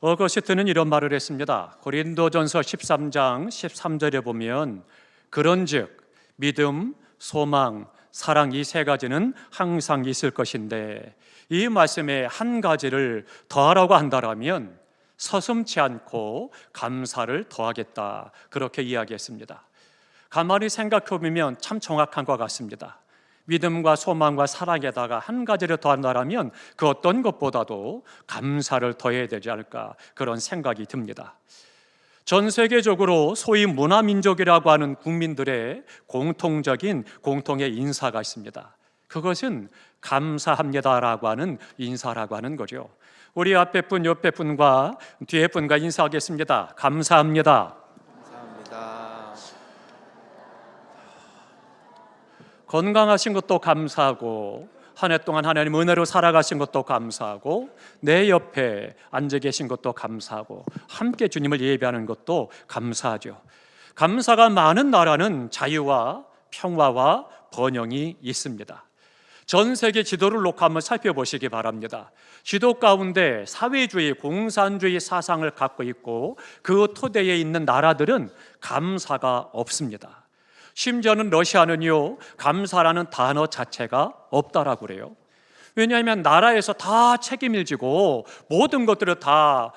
어거스트는 이런 말을 했습니다. 고린도전서 13장 13절에 보면 그런즉 믿음, 소망, 사랑 이 세 가지는 항상 있을 것인데 이 말씀에 한 가지를 더하라고 한다라면 서슴치 않고 감사를 더하겠다. 그렇게 이야기했습니다. 가만히 생각해 보면 참 정확한 것 같습니다. 믿음과 소망과 사랑에다가 한 가지를 더한다라면 그 어떤 것보다도 감사를 더해야 되지 않을까 그런 생각이 듭니다. 전 세계적으로 소위 문화민족이라고 하는 국민들의 공통적인 공통의 인사가 있습니다. 그것은 감사합니다라고 하는 인사라고 하는 거죠. 우리 앞에 분, 옆에 분과 뒤에 분과 인사하겠습니다. 감사합니다. 감사합니다. 건강하신 것도 감사하고 한 해 동안 하나님 은혜로 살아가신 것도 감사하고 내 옆에 앉아 계신 것도 감사하고 함께 주님을 예배하는 것도 감사하죠. 감사가 많은 나라는 자유와 평화와 번영이 있습니다. 전 세계 지도를 놓고 한번 살펴보시기 바랍니다. 지도 가운데 사회주의, 공산주의 사상을 갖고 있고 그 토대에 있는 나라들은 감사가 없습니다. 심지어는 러시아는요, 감사라는 단어 자체가 없다라고 그래요. 왜냐하면 나라에서 다 책임을 지고 모든 것들을 다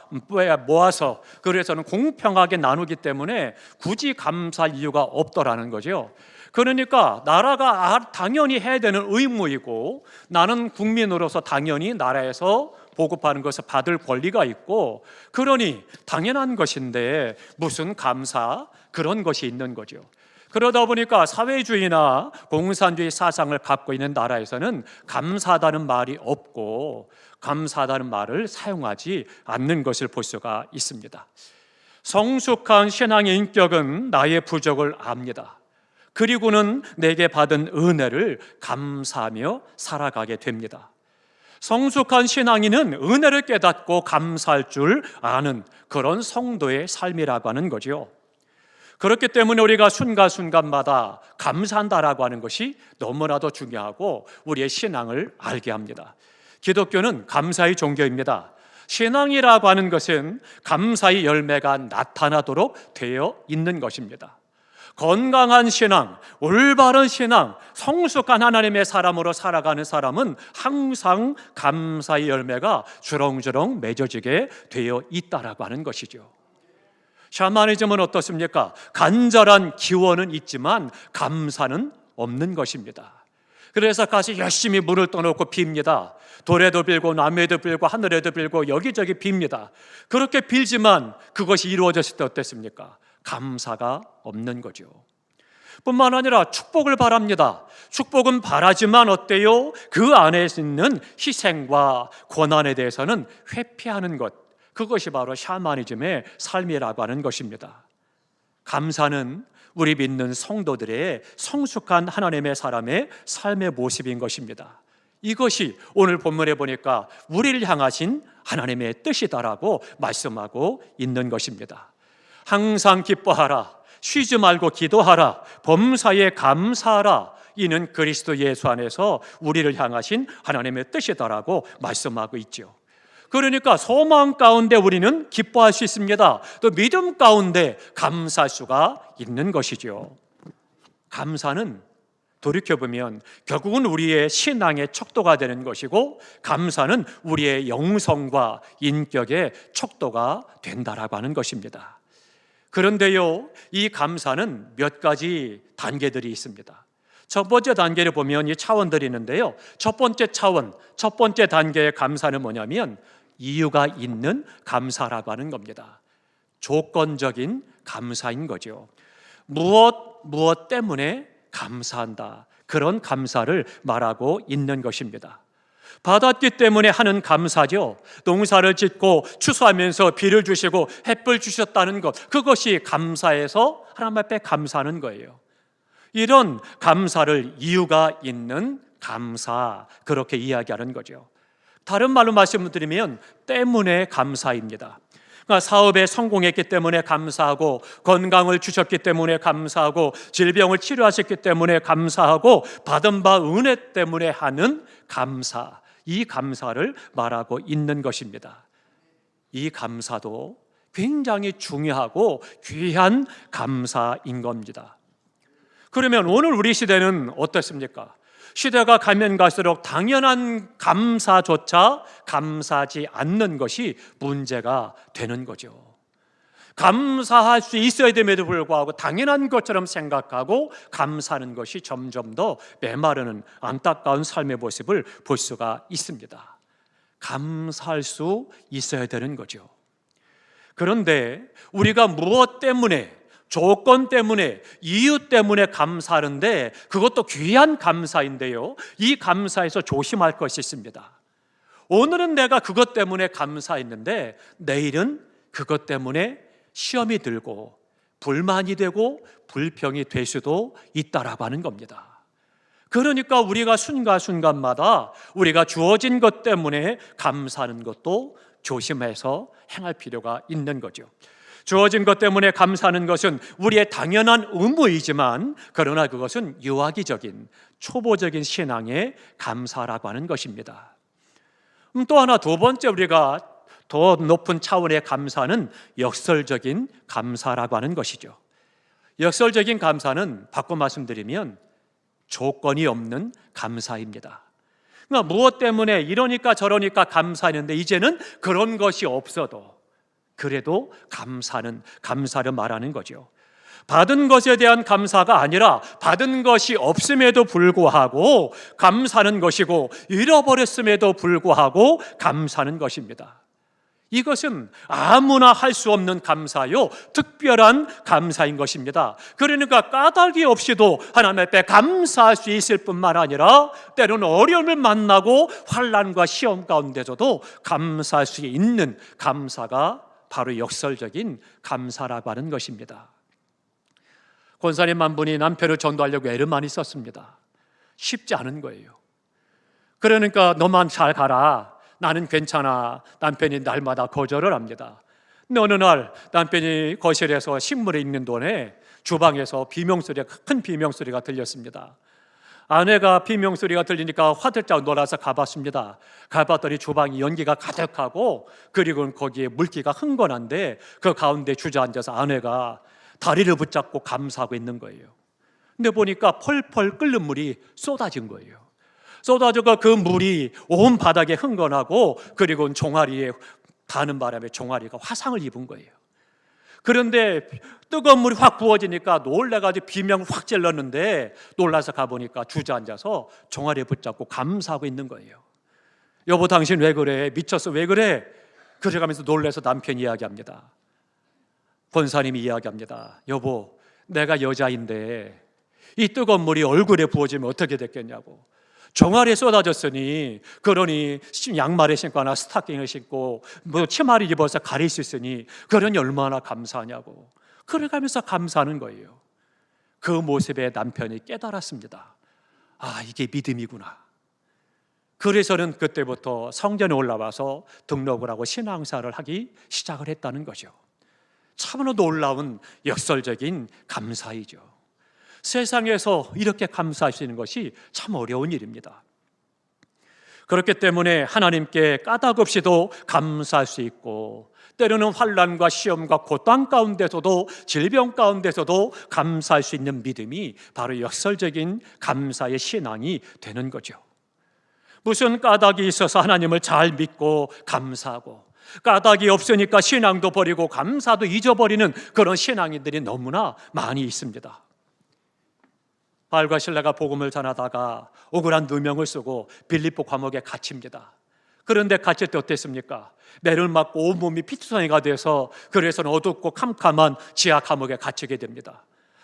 모아서 그래서는 공평하게 나누기 때문에 굳이 감사할 이유가 없더라는 거죠. 그러니까 나라가 아, 당연히 해야 되는 의무이고 나는 국민으로서 당연히 나라에서 보급하는 것을 받을 권리가 있고 그러니 당연한 것인데 무슨 감사 그런 것이 있는 거죠. 그러다 보니까 사회주의나 공산주의 사상을 갖고 있는 나라에서는 감사하다는 말이 없고 감사하다는 말을 사용하지 않는 것을 볼 수가 있습니다. 성숙한 신앙의 인격은 나의 부족을 압니다. 그리고는 내게 받은 은혜를 감사하며 살아가게 됩니다. 성숙한 신앙인은 은혜를 깨닫고 감사할 줄 아는 그런 성도의 삶이라고 하는 거죠. 그렇기 때문에 우리가 순간순간마다 감사한다라고 하는 것이 너무나도 중요하고 우리의 신앙을 알게 합니다. 기독교는 감사의 종교입니다. 신앙이라고 하는 것은 감사의 열매가 나타나도록 되어 있는 것입니다. 건강한 신앙, 올바른 신앙, 성숙한 하나님의 사람으로 살아가는 사람은 항상 감사의 열매가 주렁주렁 맺어지게 되어 있다라고 하는 것이죠. 샤머니즘은 어떻습니까? 간절한 기원은 있지만 감사는 없는 것입니다. 그래서 가서 열심히 물을 떠놓고 빕니다. 돌에도 빌고 나무에도 빌고 하늘에도 빌고 여기저기 빕니다. 그렇게 빌지만 그것이 이루어졌을 때 어땠습니까? 감사가 없는 거죠. 뿐만 아니라 축복을 바랍니다. 축복은 바라지만 어때요? 그 안에 있는 희생과 고난에 대해서는 회피하는 것. 그것이 바로 샤머니즘의 삶이라고 하는 것입니다. 감사는 우리 믿는 성도들의 성숙한 하나님의 사람의 삶의 모습인 것입니다. 이것이 오늘 본문에 보니까 우리를 향하신 하나님의 뜻이다라고 말씀하고 있는 것입니다. 항상 기뻐하라. 쉬지 말고 기도하라. 범사에 감사하라. 이는 그리스도 예수 안에서 우리를 향하신 하나님의 뜻이다라고 말씀하고 있죠. 그러니까 소망 가운데 우리는 기뻐할 수 있습니다. 또 믿음 가운데 감사할 수가 있는 것이죠. 감사는 돌이켜보면 결국은 우리의 신앙의 척도가 되는 것이고 감사는 우리의 영성과 인격의 척도가 된다라고 하는 것입니다. 그런데요, 이 감사는 몇 가지 단계들이 있습니다. 첫 번째 단계를 보면 이 차원들이 있는데요. 첫 번째 차원, 첫 번째 단계의 감사는 뭐냐면 이유가 있는 감사라고 하는 겁니다. 조건적인 감사인 거죠. 무엇, 무엇 때문에 감사한다. 그런 감사를 말하고 있는 것입니다. 받았기 때문에 하는 감사죠. 농사를 짓고 추수하면서 비를 주시고 햇불 주셨다는 것. 그것이 감사해서 하나님 앞에 감사하는 거예요. 이런 감사를 이유가 있는 감사. 그렇게 이야기하는 거죠. 다른 말로 말씀드리면 때문에 감사입니다. 그러니까 사업에 성공했기 때문에 감사하고 건강을 주셨기 때문에 감사하고 질병을 치료하셨기 때문에 감사하고 받은 바 은혜 때문에 하는 감사 이 감사를 말하고 있는 것입니다. 이 감사도 굉장히 중요하고 귀한 감사인 겁니다. 그러면 오늘 우리 시대는 어떻습니까? 시대가 가면 갈수록 당연한 감사조차 감사하지 않는 것이 문제가 되는 거죠. 감사할 수 있어야 됨에도 불구하고 당연한 것처럼 생각하고 감사하는 것이 점점 더 메마르는 안타까운 삶의 모습을 볼 수가 있습니다. 감사할 수 있어야 되는 거죠. 그런데 우리가 무엇 때문에 조건 때문에 이유 때문에 감사하는데 그것도 귀한 감사인데요. 이 감사에서 조심할 것이 있습니다. 오늘은 내가 그것 때문에 감사했는데 내일은 그것 때문에 시험이 들고 불만이 되고 불평이 될 수도 있다라고 하는 겁니다. 그러니까 우리가 순간순간마다 우리가 주어진 것 때문에 감사하는 것도 조심해서 행할 필요가 있는 거죠. 주어진 것 때문에 감사하는 것은 우리의 당연한 의무이지만 그러나 그것은 유아기적인 초보적인 신앙의 감사라고 하는 것입니다. 음, 또 하나 두 번째 우리가 더 높은 차원의 감사는 역설적인 감사라고 하는 것이죠. 역설적인 감사는 바꿔 말씀드리면 조건이 없는 감사입니다. 그러니까 무엇 때문에 이러니까 저러니까 감사했는데 이제는 그런 것이 없어도 그래도 감사는 감사를 말하는 거죠. 받은 것에 대한 감사가 아니라 받은 것이 없음에도 불구하고 감사는 것이고 잃어버렸음에도 불구하고 감사는 것입니다. 이것은 아무나 할 수 없는 감사요, 특별한 감사인 것입니다. 그러니까 까닭이 없이도 하나님 앞에 감사할 수 있을 뿐만 아니라 때로는 어려움을 만나고 환란과 시험 가운데서도 감사할 수 있는 감사가 바로 역설적인 감사라고 하는 것입니다. 권사님 한 분이 남편을 전도하려고 애를 많이 썼습니다. 쉽지 않은 거예요. 그러니까 너만 잘 가라. 나는 괜찮아. 남편이 날마다 거절을 합니다. 어느 날 남편이 거실에서 신문을 읽는 동안에 주방에서 비명소리가 큰 비명소리가 들렸습니다. 아내가 비명 소리가 들리니까 화들짝 놀라서 가봤습니다. 가봤더니 주방이 연기가 가득하고 그리고 거기에 물기가 흥건한데 그 가운데 주저앉아서 아내가 다리를 붙잡고 감사하고 있는 거예요. 근데 보니까 펄펄 끓는 물이 쏟아진 거예요. 쏟아져가 그 물이 온 바닥에 흥건하고 그리고 종아리에 닿는 바람에 종아리가 화상을 입은 거예요. 그런데 뜨거운 물이 확 부어지니까 놀래가지고 비명을 확 질렀는데 놀라서 가보니까 주저앉아서 종아리에 붙잡고 감사하고 있는 거예요. 여보 당신 왜 그래? 미쳤어 왜 그래? 그래가면서 놀래서 남편이 이야기합니다. 권사님이 이야기합니다. 여보 내가 여자인데 이 뜨거운 물이 얼굴에 부어지면 어떻게 됐겠냐고. 종아리에 쏟아졌으니 그러니 양말을 신고 하나 스타킹을 신고 뭐 치마를 입어서 가릴 수 있으니 그러니 얼마나 감사하냐고. 그래가면서 감사하는 거예요. 그 모습에 남편이 깨달았습니다. 아 이게 믿음이구나. 그래서는 그때부터 성전에 올라와서 등록을 하고 신앙사를 하기 시작을 했다는 거죠. 참으로 놀라운 역설적인 감사이죠 세상에서 이렇게 있는 것이 참 어려운 일입니다. 그렇기 때문에 하나님께 까닭 없이도 감사할 수 있고 때로는 환란과 시험과 고통 가운데서도 질병 가운데서도 감사할 수 있는 믿음이 바로 역설적인 감사의 신앙이 되는 거죠. 무슨 까닭이 있어서 하나님을 잘 믿고 감사하고 까닭이 없으니까 신앙도 버리고 감사도 잊어버리는 그런 신앙인들이 너무나 많이 있습니다. 바알과 신라가 복음을 전하다가 억울한 누명을 쓰고 빌립보 감옥에 갇힙니다. 그런데 갇힐 때 어땠습니까? 매를 맞고 온몸이 피투성이가 돼서 그래서 어둡고 캄캄한 지하 감옥에 갇히게 됩니다.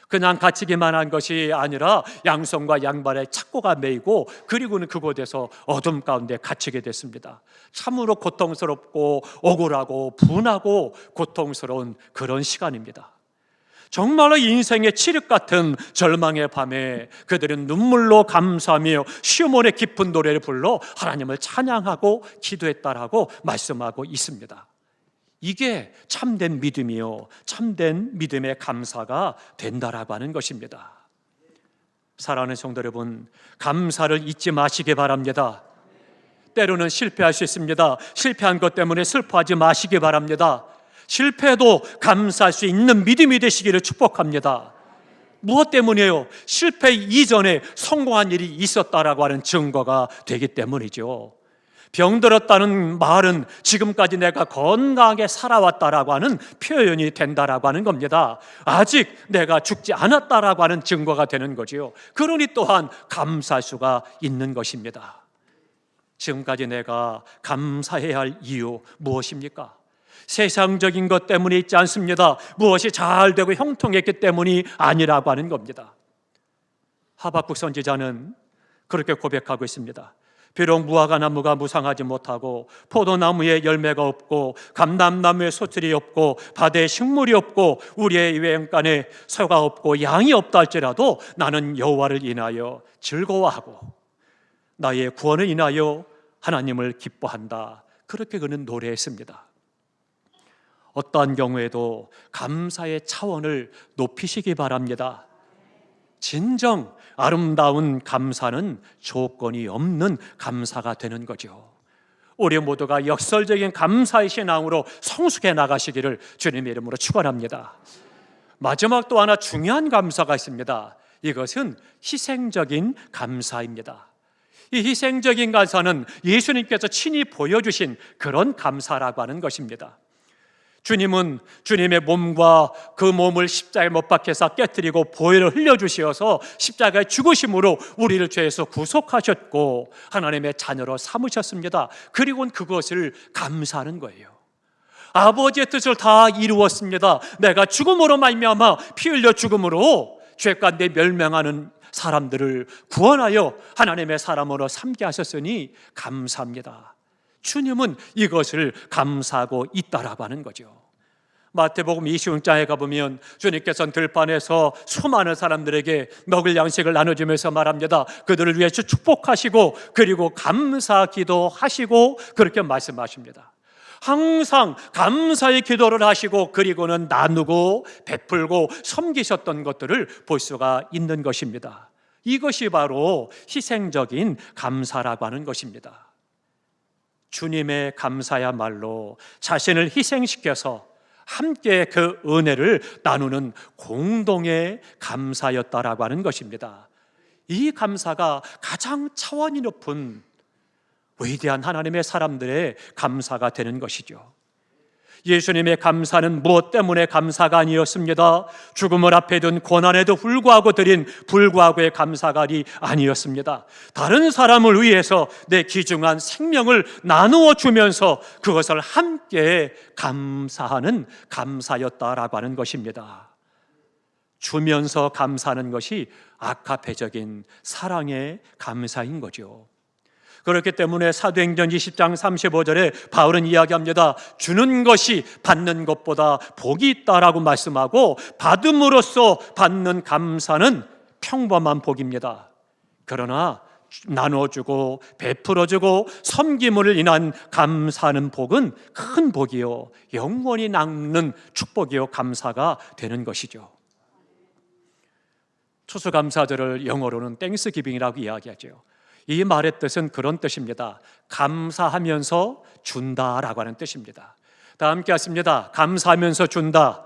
그냥 갇히기만 한 것이 아니라 양손과 양발에 착고가 매이고 그리고는 그곳에서 어둠 가운데 갇히게 됐습니다. 참으로 고통스럽고 억울하고 분하고 고통스러운 그런 시간입니다. 정말로 인생의 칠흑 같은 절망의 밤에 그들은 눈물로 감사하며 시몬의 깊은 노래를 불러 하나님을 찬양하고 기도했다라고 말씀하고 있습니다. 이게 참된 믿음이요. 참된 믿음의 감사가 된다라고 하는 것입니다. 사랑하는 성도 여러분, 감사를 잊지 마시기 바랍니다. 때로는 실패할 수 있습니다. 실패한 것 때문에 슬퍼하지 마시기 바랍니다. 실패도 감사할 수 있는 믿음이 되시기를 축복합니다. 무엇 때문이에요? 실패 이전에 성공한 일이 있었다라고 하는 증거가 되기 때문이죠. 병들었다는 말은 지금까지 내가 건강하게 살아왔다라고 하는 표현이 된다라고 하는 겁니다. 아직 내가 죽지 않았다라고 하는 증거가 되는 거지요. 그러니 또한 감사할 수가 있는 것입니다. 지금까지 내가 감사해야 할 이유 무엇입니까? 세상적인 것 때문에 있지 않습니다. 무엇이 잘 되고 형통했기 때문이 아니라고 하는 겁니다. 하박국 선지자는 그렇게 고백하고 있습니다. 비록 무화과 나무가 무상하지 못하고 포도나무에 열매가 없고 감람나무에 소출이 없고 바다에 식물이 없고 우리의 외양간에 소가 없고 양이 없다 할지라도 나는 여호와를 인하여 즐거워하고 나의 구원을 인하여 하나님을 기뻐한다. 그렇게 그는 노래했습니다. 어떠한 경우에도 감사의 차원을 높이시기 바랍니다. 진정 아름다운 감사는 조건이 없는 감사가 되는 거죠. 우리 모두가 역설적인 감사의 신앙으로 성숙해 나가시기를 주님의 이름으로 축원합니다. 마지막 또 하나 중요한 감사가 있습니다. 이것은 희생적인 감사입니다. 이 희생적인 감사는 예수님께서 친히 보여주신 그런 감사라고 하는 것입니다. 주님은 주님의 몸과 그 몸을 십자가에 못 박혀서 깨뜨리고 보혈을 흘려주시어서 십자가에 죽으심으로 우리를 죄에서 구속하셨고 하나님의 자녀로 삼으셨습니다. 그리고는 그것을 감사하는 거예요. 아버지의 뜻을 다 이루었습니다. 내가 죽음으로 말미암아 피 흘려 죽음으로 죄 가운데 멸명하는 사람들을 구원하여 하나님의 사람으로 삼게 하셨으니 감사합니다. 주님은 이것을 감사하고 있다라고 하는 거죠. 마태복음 26장에 가보면 주님께서는 들판에서 수많은 사람들에게 먹을 양식을 나눠주면서 말합니다. 그들을 위해서 축복하시고 그리고 감사 기도하시고 그렇게 말씀하십니다. 항상 감사의 기도를 하시고 그리고는 나누고 베풀고 섬기셨던 것들을 볼 수가 있는 것입니다. 이것이 바로 희생적인 감사라고 하는 것입니다. 주님의 감사야말로 자신을 희생시켜서 함께 그 은혜를 나누는 공동의 감사였다라고 하는 것입니다. 이 감사가 가장 차원이 높은 위대한 하나님의 사람들의 감사가 되는 것이죠. 예수님의 감사는 무엇 때문에 감사가 아니었습니다. 죽음을 앞에 둔 고난에도 불구하고 드린 불구하고의 감사가 아니었습니다. 다른 사람을 위해서 내 귀중한 생명을 나누어 주면서 그것을 함께 감사하는 감사였다라고 하는 것입니다. 주면서 감사하는 것이 아카페적인 사랑의 감사인 거죠. 그렇기 때문에 사도행전 20장 35절에 바울은 이야기합니다. 주는 것이 받는 것보다 복이 있다라고 말씀하고 받음으로써 받는 감사는 평범한 복입니다. 그러나 나눠주고 베풀어주고 섬김을 인한 감사하는 복은 큰 복이요 영원히 남는 축복이요 감사가 되는 것이죠. 추수감사절을 영어로는 땡스기빙이라고 이야기하죠. 이 말의 뜻은 그런 뜻입니다. 감사하면서 준다라고 하는 뜻입니다. 다 함께 하십니다. 감사하면서 준다.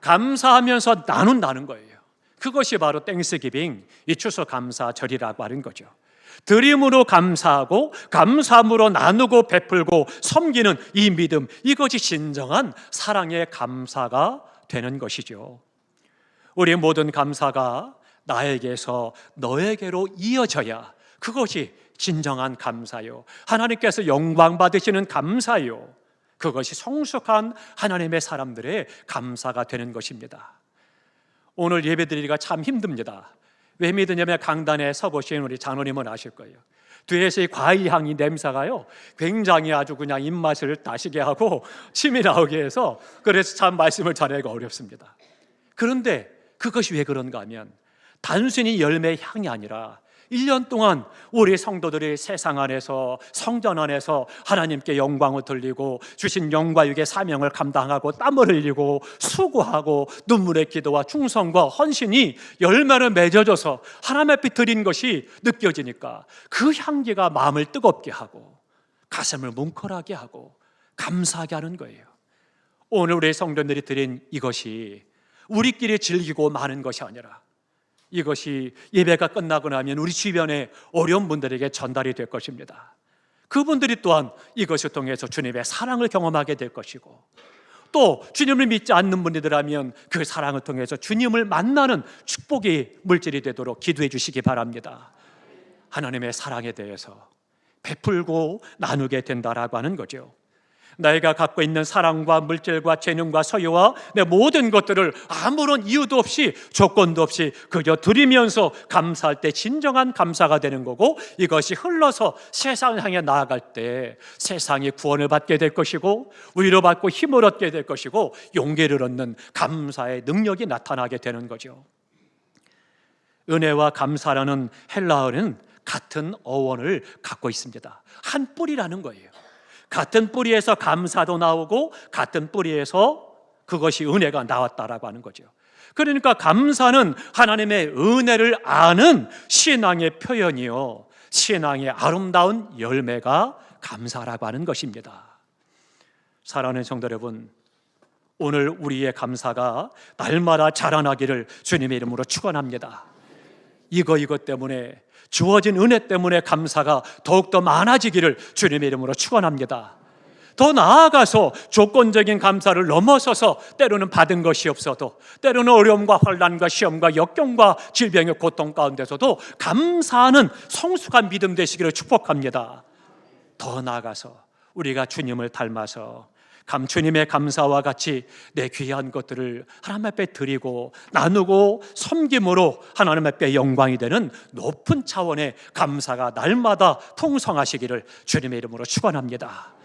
감사하면서 나눈다는 거예요. 그것이 바로 땡스기빙, 이 추수 감사절이라고 하는 거죠. 드림으로 감사하고 감사함으로 나누고 베풀고 섬기는 이 믿음 이것이 진정한 사랑의 감사가 되는 것이죠. 우리 모든 감사가 나에게서 너에게로 이어져야 그것이 진정한 감사요. 하나님께서 영광 받으시는 감사요. 그것이 성숙한 하나님의 사람들의 감사가 되는 것입니다. 오늘 예배드리기가 참 힘듭니다. 왜 믿으냐면 강단에 서보신 우리 장로님은 아실 거예요. 뒤에서 이 과일 향이 냄새가요. 굉장히 아주 그냥 입맛을 따시게 하고 침이 나오게 해서 그래서 참 말씀을 전하기가 어렵습니다. 그런데 그것이 왜 그런가 하면 단순히 열매 향이 아니라 1년 동안 우리 성도들이 세상 안에서 성전 안에서 하나님께 영광을 돌리고 주신 영과 육의 사명을 감당하고 땀을 흘리고 수고하고 눈물의 기도와 충성과 헌신이 열매를 맺어져서 하나님 앞에 드린 것이 느껴지니까 그 향기가 마음을 뜨겁게 하고 가슴을 뭉클하게 하고 감사하게 하는 거예요. 오늘 우리 성도들이 드린 이것이 우리끼리 즐기고 마는 것이 아니라 이것이 예배가 끝나고 나면 우리 주변에 어려운 분들에게 전달이 될 것입니다. 그분들이 또한 이것을 통해서 주님의 사랑을 경험하게 될 것이고 또 주님을 믿지 않는 분들이라면 그 사랑을 통해서 주님을 만나는 축복이 물질이 되도록 기도해 주시기 바랍니다. 하나님의 사랑에 대해서 베풀고 나누게 된다라고 하는 거죠. 내가 갖고 있는 사랑과 물질과 재능과 소유와 내 모든 것들을 아무런 이유도 없이 조건도 없이 그저 드리면서 감사할 때 진정한 감사가 되는 거고 이것이 흘러서 세상을 향해 나아갈 때 세상이 구원을 받게 될 것이고 위로받고 힘을 얻게 될 것이고 용기를 얻는 감사의 능력이 나타나게 되는 거죠. 은혜와 감사라는 헬라어는 같은 어원을 갖고 있습니다. 한 뿌리라는 거예요. 같은 뿌리에서 감사도 나오고 같은 뿌리에서 그것이 은혜가 나왔다라고 하는 거죠. 그러니까 감사는 하나님의 은혜를 아는 신앙의 표현이요. 신앙의 아름다운 열매가 감사라고 하는 것입니다. 사랑하는 성도 여러분, 오늘 우리의 감사가 날마다 자라나기를 주님의 이름으로 축원합니다. 이거 이것 때문에 주어진 은혜 때문에 감사가 더욱더 많아지기를 주님의 이름으로 축원합니다. 더 나아가서 조건적인 감사를 넘어서서 때로는 받은 것이 없어도 때로는 어려움과 환란과 시험과 역경과 질병의 고통 가운데서도 감사하는 성숙한 믿음 되시기를 축복합니다. 더 나아가서 우리가 주님을 닮아서 감주님의 감사와 같이 내 귀한 것들을 하나님 앞에 드리고 나누고 섬김으로 하나님 앞에 영광이 되는 높은 차원의 감사가 날마다 풍성하시기를 주님의 이름으로 축원합니다.